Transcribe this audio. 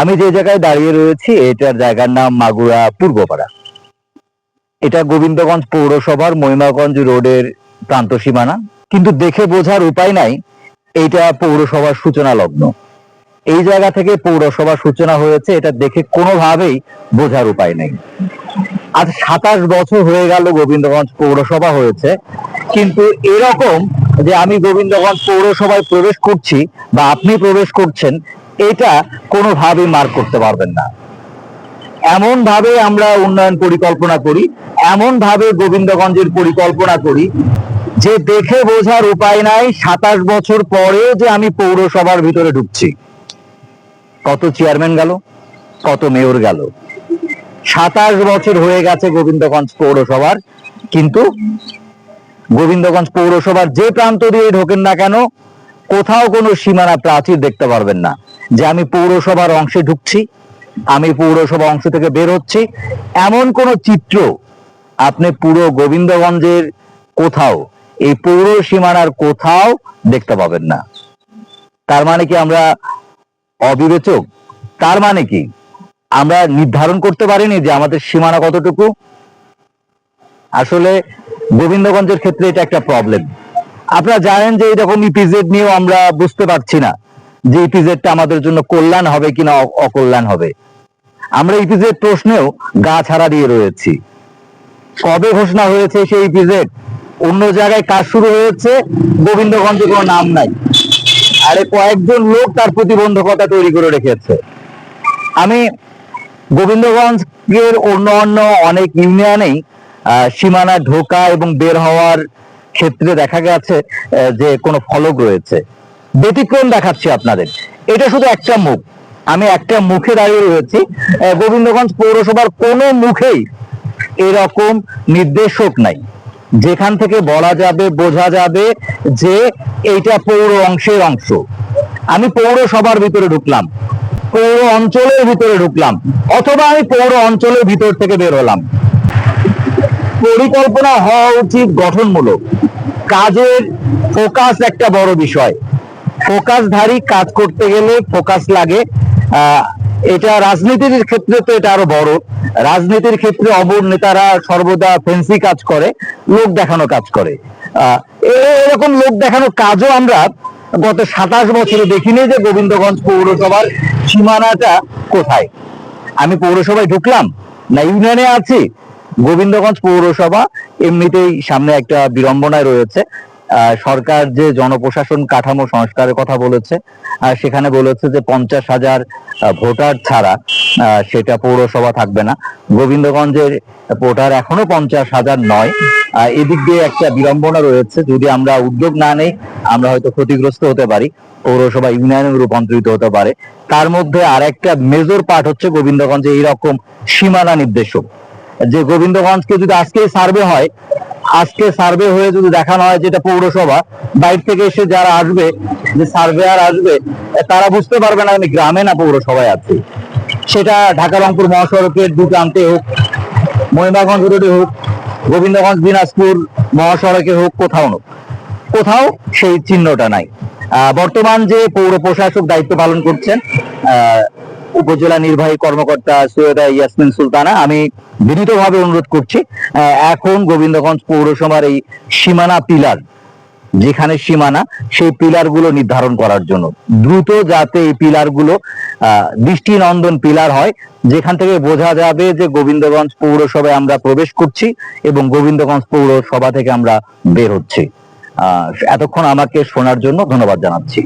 আমি যে জায়গায় দাঁড়িয়ে রয়েছি, এটার জায়গার নাম মাগুরা পূর্বপাড়া। এটা গোবিন্দগঞ্জ পৌরসভার মহিমাগঞ্জ রোডের প্রান্ত সীমানা। কিন্তু দেখে বোঝার উপায় নাই, এইটা পৌরসভার সূচনা লগ্ন এই জায়গা থেকে পৌরসভার সূচনা হয়েছে, এটা দেখে কোনোভাবেই বোঝার উপায় নেই। আজ সাতাশ বছর হয়ে গেল গোবিন্দগঞ্জ পৌরসভা হয়েছে, কিন্তু এরকম যে আমি গোবিন্দগঞ্জ পৌরসভায় প্রবেশ করছি বা আপনি প্রবেশ করছেন এটা কোনোভাবেই মার্ক করতে পারবেন না। এমন ভাবে আমরা উন্নয়ন পরিকল্পনা করি এমন ভাবে গোবিন্দগঞ্জের পরিকল্পনা করি, যে দেখে বোঝার উপায় নাই, সাতাশ বছর পরেও যে আমি পৌরসভার ভিতরে ঢুকছি। কত চেয়ারম্যান গেল, কত মেয়র গেল। সাতাশ বছর হয়ে গেছে গোবিন্দগঞ্জ পৌরসভার, কিন্তু গোবিন্দগঞ্জ পৌরসভার যে প্রান্ত দিয়ে ঢোকেন না কেন, কোথাও কোনো সীমানা প্রাচীর দেখতে পারবেন না। যে আমি পৌরসভার অংশে ঢুকছি, আমি পৌরসভা অংশ থেকে বের হচ্ছি। এমন কোন চিত্র আপনি পুরো গোবিন্দগঞ্জের কোথাও, এই পৌর সীমানার কোথাও দেখতে পাবেন না। তার মানে কি আমরা অবিবেচক? তার মানে কি? আমরা নির্ধারণ করতে পারিনি যে আমাদের সীমানা কতটুকু? আসলে গোবিন্দগঞ্জের ক্ষেত্রে এটা একটা প্রবলেম আপনারা জানেন যে এরকম ইপিজেড নিয়েও আমরা বুঝতে পারছি না। যে ইপিজেডটা আমাদের জন্য কল্যাণ হবে কিনা অকল্যাণ হবে। আমরা ইপিজেড প্রশ্নেও গা ছাড়া দিয়ে রয়েছি। কবে ঘোষণা হয়েছে সেই ইপিজেড? অন্য জায়গায় কাজ শুরু হয়েছে, গোবিন্দগঞ্জে কোনো নাম নাই। আরে কয়েকজন লোক তার প্রতিবন্ধকতা তৈরি করে রেখেছে। আমি গোবিন্দগঞ্জের অন্য অন্য অনেক ইউনিয়নেই সীমানা ঢোকা এবং বের হওয়ার ক্ষেত্রে দেখা গেছে যে কোনো ফলক রয়েছে। ব্যতিক্রম দেখাচ্ছি আপনাদের। এটা শুধু একটা মুখ। আমি একটা মুখে দাঁড়িয়ে রয়েছি। গোবিন্দগঞ্জ পৌরসভার কোনো মুখেই এরকম নির্দেশক নাই। যেখান থেকে বলা যাবে, বোঝা যাবে যে এইটা পৌর অংশের অংশ। আমি পৌরসভার ভিতরে ঢুকলাম। পৌর অঞ্চলের ভিতরে ঢুকলাম। অথবা আমি পৌর অঞ্চলের ভিতর থেকে বের হলাম। পরিকল্পনা হওয়া উচিত গঠনমূলক। কাজের ফোকাস একটা বড় বিষয়। ফোকাসধারী কাজ করতে গেলে ফোকাস লাগে। এটা রাজনীতির ক্ষেত্রে তো এটা আরও বড়। রাজনীতির ক্ষেত্রে অবর নেতারা সর্বদা ফেন্সি কাজ করে, লোক দেখানো কাজ করে। এরকম লোক দেখানো কাজও আমরা গত সাতাশ বছরে দেখিনি যে গোবিন্দগঞ্জ পৌরসভার সীমানাটা কোথায়। আমি পৌরসভায় ঢুকলাম, না ইউনিয়নে আছি। গোবিন্দগঞ্জ পৌরসভা এমনিতেই সামনে একটা বিড়ম্বনায় রয়েছে। সরকার যে জনপ্রশাসন কাঠামো সংস্কারের কথা বলেছে সেখানে বলেছে যে পঞ্চাশ হাজার ভোটার ছাড়া সেটা পৌরসভা থাকবে না। গোবিন্দগঞ্জের ভোটার এখনও পঞ্চাশ হাজার নয়। এদিক দিয়ে একটা বিড়ম্বনা রয়েছে। যদি আমরা উদ্যোগ না নেই, আমরা হয়তো ক্ষতিগ্রস্ত হতে পারি, পৌরসভা ইউনিয়নে রূপান্তরিত হতে পারে। তার মধ্যে আর একটা মেজর পার্ট হচ্ছে গোবিন্দগঞ্জে এইরকম সীমানা নির্দেশক। যে গোবিন্দগঞ্জকে যদি আজকে সার্ভে হয় আজকে সার্ভে হয়ে যদি দেখানো হয় যেটা পৌরসভা, বাইরে থেকে এসে যারা আসবে, যে সার্ভেয়ার আসবে, তারা বুঝতে পারবে না আমি গ্রামে না পৌরসভায় আছি। সেটা ঢাকা রংপুর মহাসড়কের দু প্রান্তে হোক, মহিমাগঞ্জ রোডে হোক, গোবিন্দগঞ্জ, দিনাজপুর মহাসড়কে হোক, কোথাও হোক। কোথাও সেই চিহ্নটা নাই। বর্তমান যে পৌর প্রশাসক দায়িত্ব পালন করছেন উপজেলা নির্বাহী কর্মকর্তা সৈয়দা ইয়াসমিন সুলতানা, আমি বিনীতভাবে অনুরোধ করছি এখন গোবিন্দগঞ্জ পৌরসভার এই সীমানা পিলার, যেখানে সীমানা, সেই পিলারগুলো নির্ধারণ করার জন্য। দ্রুত যাতে এই পিলারগুলো দৃষ্টিনন্দন পিলার হয়, যেখান থেকে বোঝা যাবে যে গোবিন্দগঞ্জ পৌরসভায় আমরা প্রবেশ করছি এবং গোবিন্দগঞ্জ পৌরসভা থেকে আমরা বের হচ্ছি। এতক্ষণ আমাকে শোনার জন্য ধন্যবাদ জানাচ্ছি।